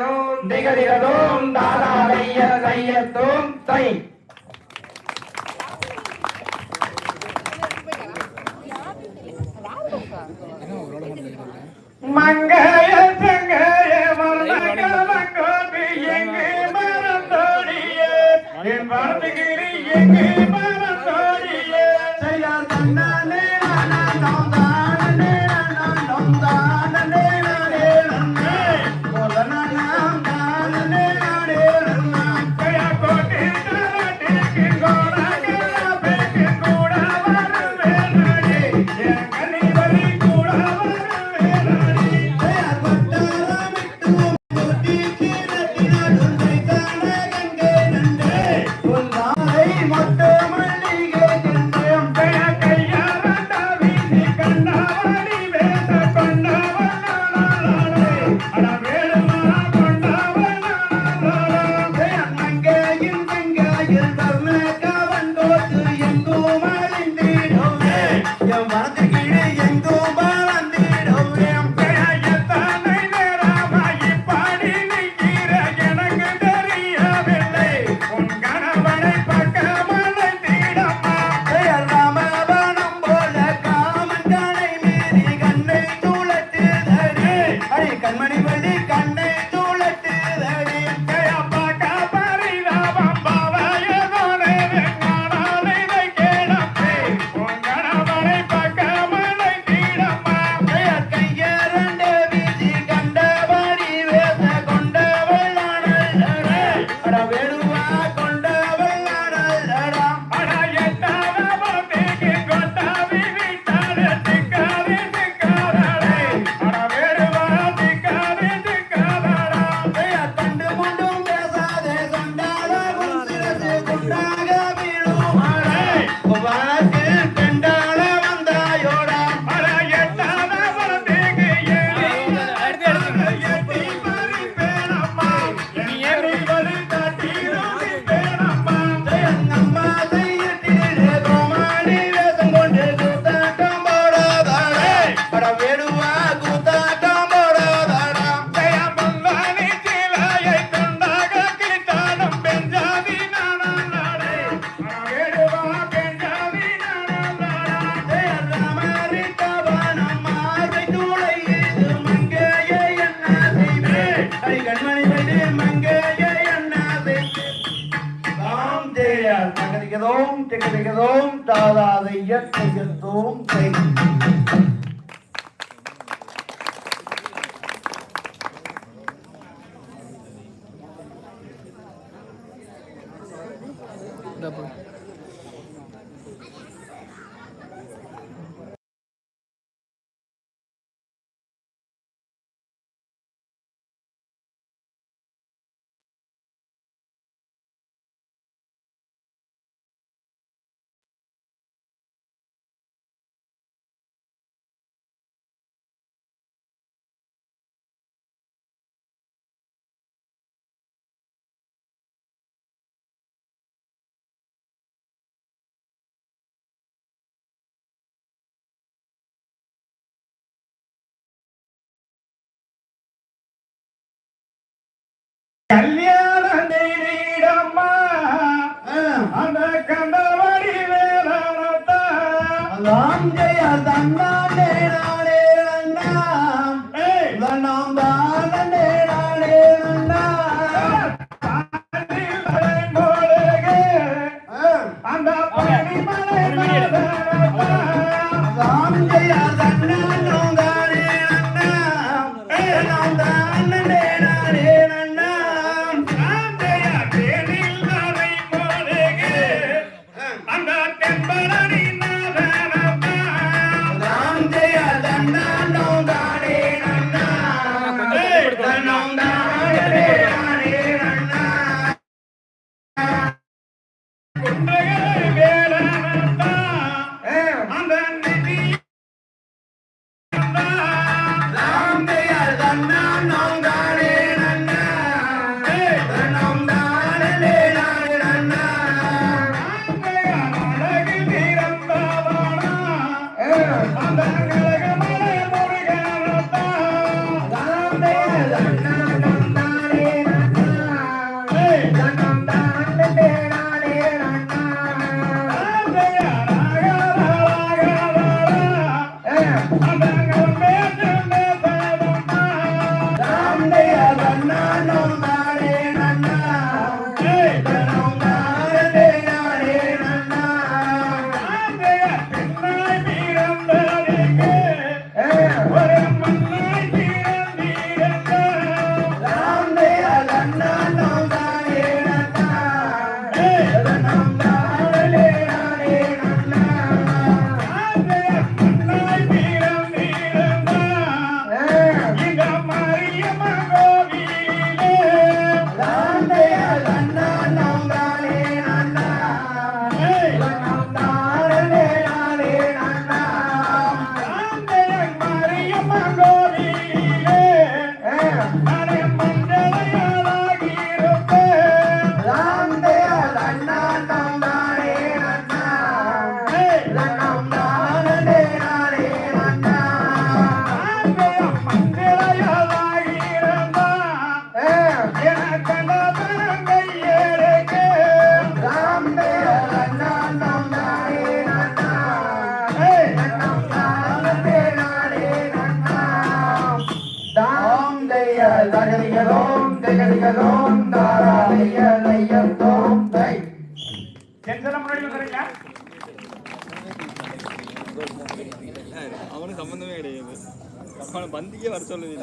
திகதிகதோம் திகதிகதோம் தாதாதைய தையத்தோம் தை. மங்கள சங்கய மரண மங்கோபி எங்கு மரந்தோடிய. என் வார்த்தைகிரி எங்கு மரந்தோடிய. செய்யார் தன்னானே நானா தாந்தார் தாம் தேய தகதிகதோம் திகதிகதோம் தாராத இயற்கையத்தோம் கை Double. கல்யாணம் செய்தீடம்மா அந்த கண்டவடி வேலானத்தா அங்கையா தன்னாடேடா இன்றைய அடிகளோம் தாராளையலையத்தோம் தை சென்சரம் முன்னாடி வந்துறீங்களா அவனுக்கு சம்பந்தமே கிடையாது. பந்திக்கே வர சொல்லுது